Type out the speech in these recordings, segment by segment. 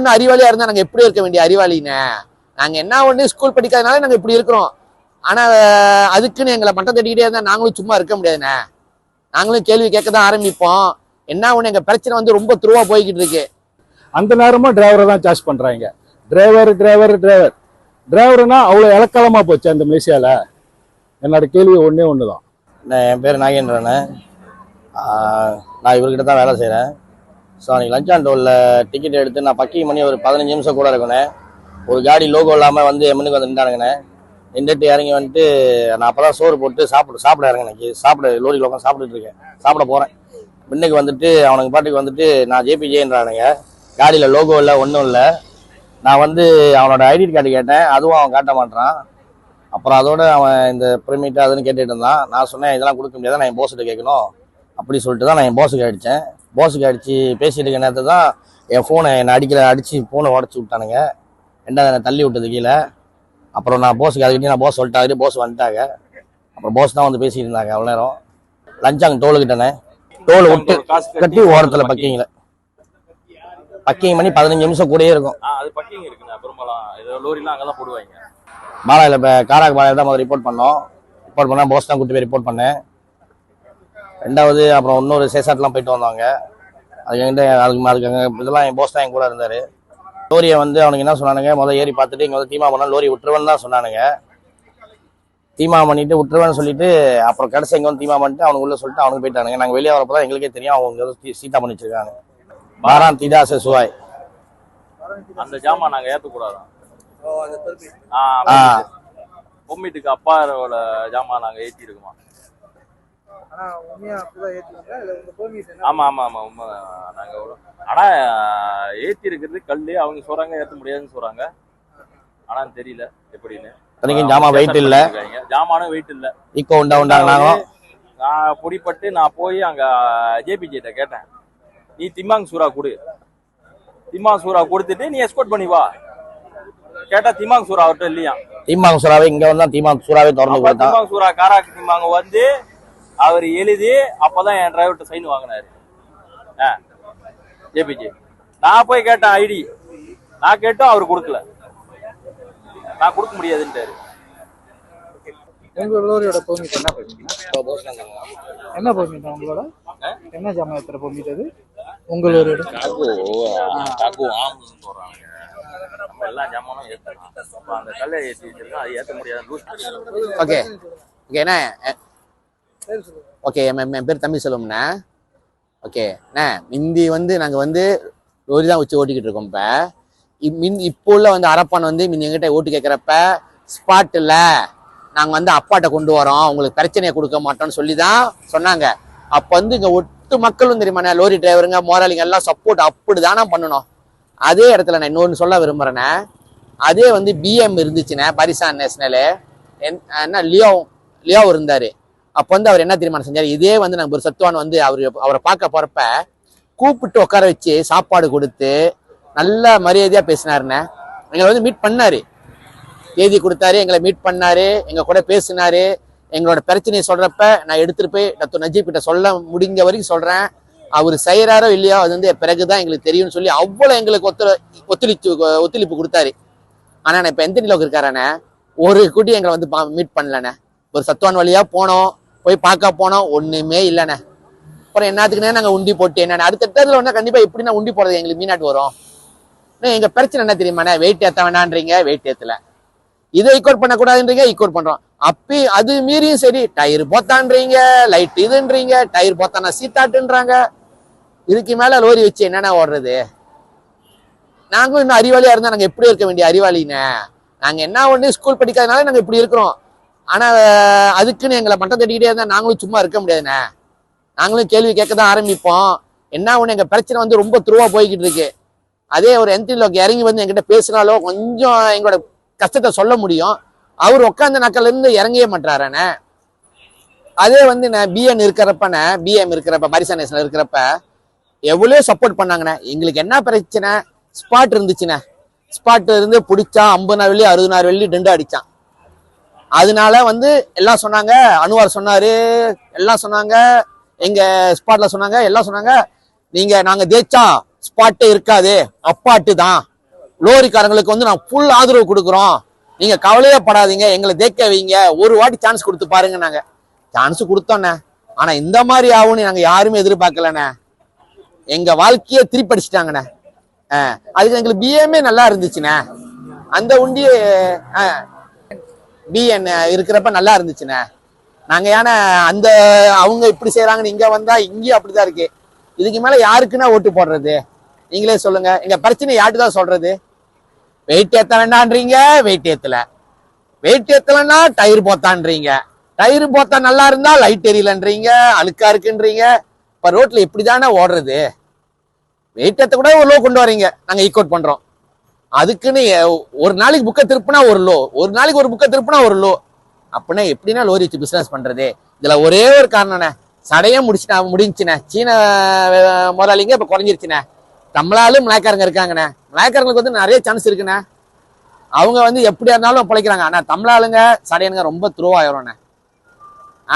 இன்னும் அறிவாளியா இருந்தா நாங்க எப்படி இருக்க வேண்டிய அறிவாளினே நாங்க என்ன ஒண்ணு ஸ்கூல் படிக்காதனால நாங்க இப்படி இருக்கிறோம். ஆனா அதுக்குன்னு எங்களை மட்டம் தட்டிக்கிட்டே இருந்தா நாங்களும் சும்மா இருக்க முடியாதுண்ணே. நாங்களும் கேள்வி கேட்க தான் ஆரம்பிப்போம். என்ன ஒண்ணு எங்க பிரச்சனை வந்து ரொம்ப துருவா போய்கிட்டு இருக்கு. அந்த நேரமும் டிரைவரை தான் சார்ஜ் பண்றாங்க. டிரைவர் டிரைவர் டிரைவர் டிரைவர்னா அவ்வளோ இலக்காலமா போச்சு அந்த மலேசியால. என்னோட கேள்வி ஒண்ணே ஒன்று தான் நான் என் பேர் நாகேந்திரன் நான் இவர்கிட்ட தான் வேலை செய்கிறேன் ஸோ அன்றைக்கி லஞ்ச் அண்ட் டோலில் டிக்கெட் எடுத்து நான் பக்கிங் பண்ணி ஒரு பதினஞ்சு நிமிஷம் கூட இருக்கணும் ஒரு காடி லோகோ இல்லாமல் வந்து என் முன்னுக்கு வந்து நின்றானுங்கண்ணே நின்றுட்டு இறங்கி வந்துட்டு நான் அப்போ தான் சோறு போட்டு சாப்பிட சாப்பிட இறங்க எனக்கு சாப்பிட லோரியில் உட்காந்து சாப்பிட்டுட்டு இருக்கேன். சாப்பிட போகிறேன் பின்னுக்கு வந்துட்டு அவனுக்கு பாட்டுக்கு வந்துட்டு நான் ஜேபிஜேன்றானுங்க. காடியில் லோகோ இல்லை ஒன்றும் இல்லை. நான் வந்து அவனோட ஐடி கார்டு கேட்டேன். அதுவும் அவன் காட்ட மாட்டான் அப்புறம் அதோட அவன் இந்த பெர்மிட் அதுன்னு கேட்டுட்டு இருந்தான். நான் சொன்னேன் இதெல்லாம் கொடுக்க முடியாது? நான் என் போஸ்கிட்ட கேட்கணும். அப்படி சொல்லிட்டு தான் நான் என் போஸுக்கு அடித்தேன் போஸுக்கு அடித்து பேசிட்டு இருக்க நேரத்தில் தான் என் ஃபோனை என்னை அடிக்கிற அடித்து ஃபோனை உடச்சி விட்டானுங்க. ரெண்டாவது என்னை தள்ளி விட்டது கீழே. அப்புறம் நான் போஸுக்கு அதுக்கிட்டே நான் போஸ் சொல்லிட்டாரு போஸ் வந்துட்டாங்க. அப்புறம் போஸ் தான் வந்து பேசிட்டு இருந்தாங்க அவ்வளோ நேரம். லஞ்சாங்க டோலுக்கிட்டனே டோல் விட்டு கட்டி ஓரத்தில் பக்கிங்கில். பக்கிங் பண்ணி பதினஞ்சு நிமிஷம் கூடயே இருக்கும். அது பக்கிங் பெரும்பாலும். இது லோரிலாம் அங்கெல்லாம் போடுவாங்க. பாலாயில் இப்போ காராக்கு பாலாயில் தான் முதல்ல ரிப்போர்ட் பண்ணோம். ரிப்போர்ட் பண்ணால் போஸ் தான் கூட்டு போய் ரிப்போர்ட் பண்ணேன். ரெண்டாவது அப்புறம் இன்னொரு சேசாட்லாம் போயிட்டு வந்தாங்க. அதுக்கு என்கிட்ட அதுக்கு அதுக்கு அங்கே இதெல்லாம் என் போஸ் தான் என் கூட இருந்தார். லோரியை வந்து அவனுக்கு என்ன சொன்னானுங்க? முதல்ல ஏறி பார்த்துட்டு இங்கே வந்து தீமா பண்ணால் லோரி விட்டுருவேன்னு தான் சொன்னானுங்க. தீமா பண்ணிட்டு விட்டுருவேன்னு சொல்லிட்டு அப்புறம் கடைசி இங்கே வந்து தீமா பண்ணிட்டு அவனுக்கு உள்ள சொல்லிட்டு அவனுக்கு போயிட்டானுங்க. நாங்கள் வெளியே வரப்போ தான் எங்களுக்கே தெரியும் அவங்க ஏதோ சீ- சீதா பண்ணி வச்சிருக்காங்க பாரான் தீதா சுவாய். அந்த ஜாமான் நாங்க ஏத்தக்கூடாதான் ஆ ஆ பொம்மிட்டுக்கு அப்பாரோட ஜாமான் நாங்க ஏத்தி இருக்குமா ஆனா உண்மையா அப்படிதான் ஏத்துவீங்களா இல்ல உங்க பெர்மிட் என்ன ஆமா ஆமா ஆமா உண்மை நாங்க ஆனா ஏத்தி இருக்கிறது கல்லு அவங்க சொல்றாங்க ஏத்த முடியாதுன்னு சொல்றாங்க. ஆனா தெரியல எப்படின்னு. இத்தனைக்கும் ஜாமா வெயிட் இல்லை. ஜாமானும் வெயிட் இல்ல. ஈக்கோ உண்டா உண்டாங்கனாலும் நான் பொடிப்பட்டு நான் போய் அங்க ஜேபிஜிட்ட கேட்டேன். நீ திம்மாங் சூறா கொடு. திம்மாங் சூறா கொடுத்துட்டு நீ எஸ்கோர்ட் பண்ணி வா. கேட்டா திம்மாங் சூறா அவர்கிட்ட இல்லையா தீமாங்க சுறாவே இங்க வந்தா தீமாங்க சுறாவே திறந்து கொடுத்தான். திம்மாங் சூறா காராக்கு திம்மாங்க வந்து அவர் எழுதி அப்பதான் என் டிரைவர்கிட்ட சைன் வாங்கினாரு. ஜேபிஜி. நான் போய் கேட்டேன் ஐடி. நான் கேட்டும் அவர் கொடுக்கல. நான் கொடுக்க முடியாதுன்ட்டாரு. உங்க லோரியோட பெர்மிட் என்ன பெர்மிட் உங்களோட? என்ன ஜாமான் ஏத்துற பெர்மிட் அது? உங்க லோரியோட காக்கு காக்கு ஆம்னு சொல்றாங்க நம்ம எல்லா ஜாமானும் அப்ப அந்த கல்லை ஏத்தி வச்சிருக்கோம் அது ஏத்த முடியாது லூஸ் ஓகே ஓகே என்ன? ஓகே என் என் பேர் தம்பி செல்வம்ண்ணே. ஓகே அண்ணே மிந்தி வந்து நாங்கள் வந்து லோரி தான் வச்சு ஓட்டிக்கிட்டு இருக்கோம் இப்போ. இப் மின் இப்போ உள்ள வந்து அரப்பான் வந்து மின் எங்கிட்ட ஓட்டு கேட்குறப்ப ஸ்பாட் இல்லை. நாங்கள் வந்து அப்பாட்ட கொண்டு வரோம். உங்களுக்கு பிரச்சனையை கொடுக்க மாட்டோம்னு சொல்லி தான் சொன்னாங்க. அப்போ வந்து இங்கே ஒட்டு மக்களும் தெரியுமாண்ணே லோரி டிரைவருங்க மோராளிங்க எல்லாம் சப்போர்ட் அப்படி தானே பண்ணணும். அதே இடத்துல நான் இன்னொன்று சொல்ல விரும்புகிறேண்ணே அதே வந்து பிஎம் இருந்துச்சுண்ணே பரிசான் நேஷனலு என்ன லியோ லியோ இருந்தார். அப்போ வந்து அவர் என்ன தீர்மானம் செஞ்சார்? இதே வந்து நாங்கள் ஒரு சத்துவான் வந்து அவர் அவரை பார்க்க போகிறப்ப கூப்பிட்டு உட்கார வச்சு சாப்பாடு கொடுத்து நல்ல மரியாதையாக பேசினாருண்ணே. எங்களை வந்து மீட் பண்ணார். தேதி கொடுத்தாரு எங்களை மீட் பண்ணாரு எங்கள் கூட பேசினாரு. எங்களோட பிரச்சனையை சொல்கிறப்ப நான் எடுத்துகிட்டு போய் டாக்டர் நஜீப் கிட்ட சொல்ல முடிஞ்ச வரைக்கும் சொல்கிறேன் அவர் செய்கிறாரோ இல்லையோ அது வந்து பிறகு தான் எங்களுக்கு தெரியும்னு சொல்லி அவ்வளோ எங்களுக்கு ஒத்து ஒத்துழைப்பு ஒத்துழைப்பு கொடுத்தாரு. ஆனால் நான் இப்போ எந்த நிலவுக்கு இருக்காரானே ஒரு குட்டி எங்களை வந்து மீட் பண்ணலண்ணே. ஒரு சத்துவான் வழியாக போனோம். போய் பார்க்க போனோம் ஒண்ணுமே இல்லைண்ணே. அப்புறம் என்னத்துக்குன்னே நாங்க உண்டி போட்டு என்ன அடுத்த இடத்துல ஒண்ணா கண்டிப்பா எப்படின்னா உண்டி போறது? எங்களுக்கு மீனாட்டு வரும். அண்ணே, எங்க பிரச்சனை என்ன தெரியுமாண்ணே? வெயிட் ஏற்ற வேணான்றீங்க வெயிட் ஏற்றல இதை ஈக்குவல் பண்ணக்கூடாதுன்றீங்க ஈக்குவல் பண்றோம். அப்பி அது மீறியும் சரி டயர் போத்தான்றீங்க லைட் இதுன்றீங்க டயர் போத்தானா சீத்தாட்டுன்றாங்க. இதுக்கு மேல லோரி வச்சு என்னென்ன ஓடுறது? நாங்களும் இன்னும் அறிவாளியா இருந்தா நாங்க எப்படி இருக்க வேண்டிய அறிவாளின்னு நாங்க என்ன ஒண்ணு ஸ்கூல் படிக்காதனால நாங்க இப்படி இருக்கிறோம். ஆனா அதுக்குன்னு எங்களை மட்டம் தட்டிக்கிட்டே இருந்தா நாங்களும் சும்மா இருக்க முடியாதுண்ணே. நாங்களும் கேள்வி கேட்க தான் ஆரம்பிப்போம். என்ன ஒண்ணு எங்க பிரச்சனை வந்து ரொம்ப துருவா போய்கிட்டு இருக்கு. அதே ஒரு என்ட்ரிலோக்கு இறங்கி வந்து எங்கிட்ட பேசினாலோ கொஞ்சம் எங்களோட கஷ்டத்தை சொல்ல முடியும். அவர் உட்காந்த நாட்கள்ல இருந்து இறங்கவே மாட்டாரண்ணே அதே வந்து நான் பிஎன் இருக்கிறப்பண்ணே பிஎம் இருக்கிறப்ப பாரிசா இருக்கிறப்ப எவ்வளோ சப்போர்ட் பண்ணாங்கண்ணே. எங்களுக்கு என்ன பிரச்சனை? ஸ்பாட் இருந்துச்சுண்ணே. ஸ்பாட் இருந்து பிடிச்சா ஐம்பது நாள் வெள்ளி அறுபதாயிரம் வெள்ளி டெண்டு அடிச்சான். அதனால வந்து எல்லாம் சொன்னாங்க. அனுவார் சொன்னாரு. எல்லாம் சொன்னாங்க. எங்க ஸ்பாட்ல சொன்னாங்க. எல்லாம் சொன்னாங்க. நீங்க நாங்க தேய்ச்சா ஸ்பாட்டே இருக்காது. அப்பாட்டு தான். லோரிக்காரங்களுக்கு வந்து நான் ஃபுல் ஆதரவு கொடுக்குறோம். நீங்க கவலையே படாதீங்க. எங்களை தேய்க்க வைங்க. ஒரு வாட்டி சான்ஸ் கொடுத்து பாருங்க நாங்க. சான்ஸ் கொடுத்தோண்ணே ஆனா இந்த மாதிரி ஆகும்னு நாங்க யாருமே எதிர்பார்க்கலண்ணே. எங்க வாழ்க்கையே திருப்படிச்சிட்டாங்கண்ணே அதுக்கு எங்களுக்கு பிஏமே நல்லா இருந்துச்சுண்ணே. அந்த உண்டி டிஎன் இருக்கிறப்ப நல்லா இருந்துச்சுண்ணே. நாங்க ஏன்னா அந்த அவங்க இப்படி செய்யறாங்கன்னு இங்க வந்தா இங்கேயும் அப்படிதான் இருக்கு. இதுக்கு மேல யாருக்குன்னா ஓட்டு போடுறது? நீங்களே சொல்லுங்க. எங்க பிரச்சனை யார்கிட்ட தான் சொல்றது? வெயிட் ஏத்த வேண்டான்றீங்க வெயிட் ஏத்தல. வெயிட் ஏத்தலன்னா டயர் போத்தான்றீங்க. டயர் போத்தா நல்லா இருந்தா லைட் எரியலன்றீங்க அழுக்கா இருக்குன்றீங்க. இப்ப ரோட்ல இப்படிதானே ஓடுறது. வெயிட் ஏத்த கூட ஒரு லோ கொண்டு வரீங்க. நாங்க ஈக்கோட் பண்றோம். அதுக்குன்னு ஒரு நாளைக்கு புக்கை திருப்பினா ஒரு லோ ஒரு நாளைக்கு ஒரு புக்கை திருப்பினா ஒரு லோ. அப்படின்னா எப்படின்னா லோரி வச்சு பிஸ்னஸ் பண்றது. இதுல ஒரே ஒரு காரணம்ண்ணே சடையே முடிச்சுனா முடிஞ்சுண்ணே சீன முதலாளிங்க இப்போ குறைஞ்சிருச்சுண்ணே. தமிழாலும் மலாய்க்காரங்க இருக்காங்கண்ணே. மலாய்க்காரங்களுக்கு வந்து நிறைய சான்ஸ் இருக்குண்ணே. அவங்க வந்து எப்படியா இருந்தாலும் பிழைக்கிறாங்க. ஆனால் தமிழாளுங்க சடையனுங்க ரொம்ப துருவாயிரம்ண்ணே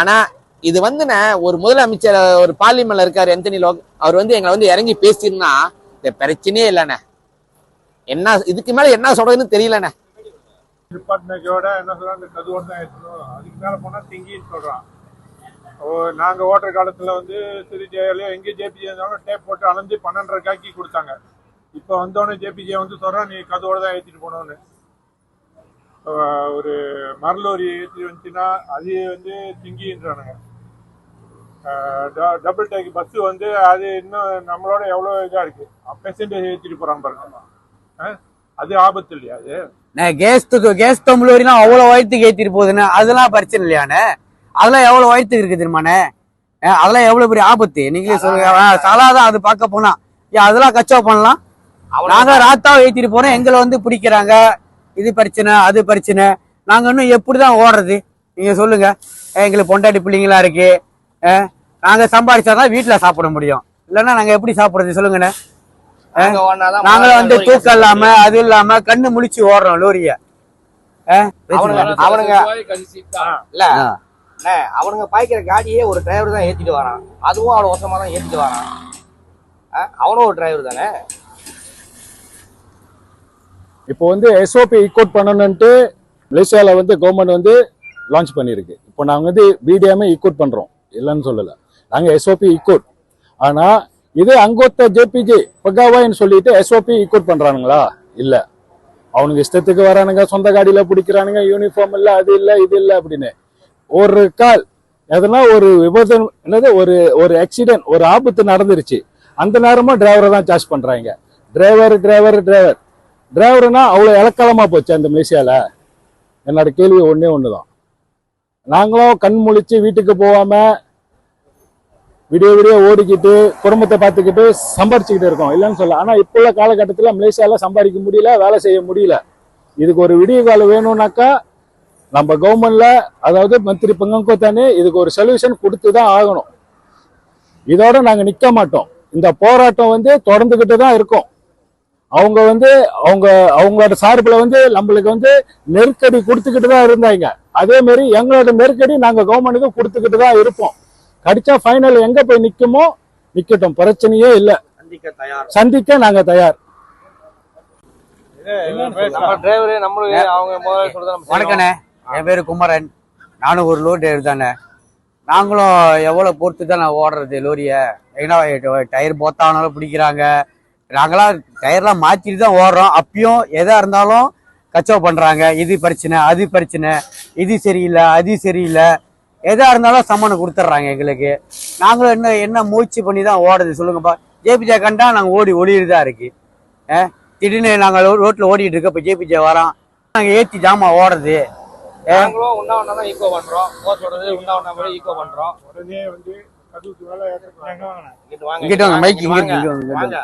ஆனால் இது வந்துண்ணே ஒரு முதலமைச்சர் ஒரு பார்லிமெண்ட்ல இருக்காரு எந்தனி லோக் அவர் வந்து எங்களை வந்து இறங்கி பேசியிருந்தா இந்த பிரச்சனையே இல்லைண்ணே. என்ன இதுக்கு மேல என்ன சொல்றதுன்னு தெரியலண்ணே. டிபார்ட்மெண்ட்டோட என்ன சொல்றாங்க கதுவோடு தான் ஏற்றணும் அதுக்கு மேலே போனால் திங்கின்னு சொல்கிறான் ஓ நாங்கள் ஓட்டுற காலத்தில் வந்து சிறு ஜெயிலையோ எங்கே ஜேபிஜே இருந்தாலும் டேப் போட்டு அளந்து பன்னெண்டரை காக்கி கொடுத்தாங்க. இப்போ வந்தோடனே ஜேபிஜே வந்து சொல்கிறான் நீ கதுவோடு தான் ஏற்றிட்டு போகணும்னு. ஒரு மரலோரி ஏற்றி வந்துச்சுன்னா அது வந்து திங்கின்றானுங்க. டபுள் டேக் பஸ்ஸு வந்து அது இன்னும் நம்மளோட எவ்வளோ இதாக இருக்குது பெர்சன்டேஜ் ஏற்றிட்டு போகிறான் பாருங்க. அது ஆபத்து இல்லையா அது? நான் கேஸ் கேஸ் தொம்பலூரிலாம் அவ்வளோ வயிற்றுக்கு ஏற்றிட்டு போகுதுண்ணே அதெல்லாம் பிரச்சனை இல்லையாண்ணே அதெல்லாம் எவ்வளோ வயிற்றுக்கு இருக்கு தெரியுமாண்ணே அதெல்லாம் எவ்வளோ பெரிய ஆபத்து? நீங்களே சொல்லுங்க. சலாதான் அது பார்க்க போனா. ஏன் அதெல்லாம் கச்சா பண்ணலாம். நாங்க ராத்தாவை ஏற்றிட்டு போறோம். எங்களை வந்து பிடிக்கிறாங்க. இது பிரச்சனை அது பிரச்சனை. நாங்க இன்னும் எப்படிதான் ஓடுறது? நீங்க சொல்லுங்க. அஹ் எங்களுக்கு பொண்டாட்டி பிள்ளைங்களா இருக்கு. அஹ் நாங்க சம்பாதிச்சாதான் வீட்டுல சாப்பிட முடியும். இல்லைன்னா நாங்க எப்படி சாப்பிடுறது? சொல்லுங்கண்ணே. நாங்களும் வந்து தூக்கம் இல்லாம அது இல்லாம கண்ணு முழிச்சு ஓடுறோம் லோரிய. அவனுங்க இல்ல. அவனுங்க பாய்க்கிற காடியே ஒரு டிரைவர் தான் ஏத்திட்டு வரான். அதுவும் அவ்வளவு வருஷமா தான் ஏத்திட்டு வரான். அவனும் ஒரு டிரைவர் தானே? இப்போ வந்து எஸ்ஓபி ஈக்கோட் பண்ணணுன்ட்டு மலேசியாவில் வந்து கவர்மெண்ட் வந்து லான்ச் பண்ணியிருக்கு. இப்போ நாங்கள் வந்து பிடிஎம்ஐ ஈக்கோட் பண்ணுறோம் இல்லைன்னு சொல்லலை. நாங்கள் எஸ்ஓபி ஈக்கோட் ஆனால் இது அங்கொத்த ஜேபிஜி பக்காவாயின்னு சொல்லிட்டு எஸ்ஓபி ஈக்குவட் பண்றானுங்களா? இல்லை. அவனுக்கு இஷ்டத்துக்கு வரானுங்க சொந்த காடியில பிடிக்கிறானுங்க யூனிஃபார்ம் இல்லை அது இல்லை இது இல்லை அப்படின்னு. ஒரு கால் எதனா ஒரு விபத்து என்னது ஒரு ஒரு ஆக்சிடென்ட் ஒரு ஆபத்து நடந்துருச்சு. அந்த நேரமும் டிரைவரை தான் சார்ஜ் பண்றாங்க. டிரைவர் டிரைவர் டிரைவர் டிரைவர்னா அவ்வளோ இலக்கலமாக போச்சு அந்த மலேசியால. என்னோட கேள்வி ஒன்றே ஒன்று தான் நாங்களும் கண் முழிச்சு வீட்டுக்கு போகாம விடிய விடிய ஓடிக்கிட்டு குடும்பத்தை பார்த்துக்கிட்டு சம்பாரிச்சுக்கிட்டு இருக்கோம். இல்லைன்னு சொல்ல ஆனால் இப்போ உள்ள காலகட்டத்தில் மலேசியாவில் சம்பாதிக்க முடியல வேலை செய்ய முடியல. இதுக்கு ஒரு விடிய காலம் வேணும்னாக்கா நம்ம கவர்மெண்ட்ல அதாவது மந்திரி பங்கங்கோத்தானே இதுக்கு ஒரு சொல்யூஷன் கொடுத்து தான் ஆகணும். இதோட நாங்கள் நிற்க மாட்டோம். இந்த போராட்டம் வந்து தொடர்ந்துக்கிட்டு தான் இருக்கும். அவங்க வந்து அவங்க அவங்களோட சார்பில் வந்து நம்மளுக்கு வந்து நெருக்கடி கொடுத்துக்கிட்டு தான் இருந்தாங்க. அதே மாதிரி எங்களோட நெருக்கடி நாங்கள் கவர்மெண்ட்டுக்கு கொடுத்துக்கிட்டு தான் இருப்போம். கடிச்சா ஃபைனல் எங்க போய் நிக்குமோ நிக்கட்டும். பிரச்சனையே இல்லை. சந்திக்க தயார். சந்திக்க நாங்க தயார். வணக்கண்ணே. என் பேரு குமரன். நானும் ஒரு லோட் டிரைவர் தானே நாங்களும் எவ்வளவு பொறுத்து தான் நான் ஓடுறது லோரிய? ஏன்னா டயர் போத்தானாலும் பிடிக்கிறாங்க. நாங்களாம் டயர்லாம் மாத்திட்டு தான் ஓடுறோம். அப்பயும் எதா இருந்தாலும் கச்சோ பண்றாங்க. இது பிரச்சனை அது பிரச்சனை. இது சரியில்லை அது சரியில்லை. எதா இருந்தாலும் சம்மனை கொடுத்துட்றாங்க எங்களுக்கு. நாங்களும் என்ன என்ன முயற்சி பண்ணி தான் ஓடுது சொல்லுங்கப்பா. ஜேபிஜே கண்டா நாங்கள் ஓடி ஒளியுறதா இருக்கு. அஹ் திடீர்னு நாங்கள் ரோட்டில் ஓடிட்டு இருக்க இப்போ ஜேபிஜே வரோம் நாங்கள் ஏற்றி ஜாமா ஓடுறது நாங்களும் உண்ணா தான் ஈக்கோ உண்ணா பண்றோம். உடனே வந்து இங்கிட்டு வாங்க இங்கிட்டு வாங்க, மைக் இங்கிட்டு. வாங்க.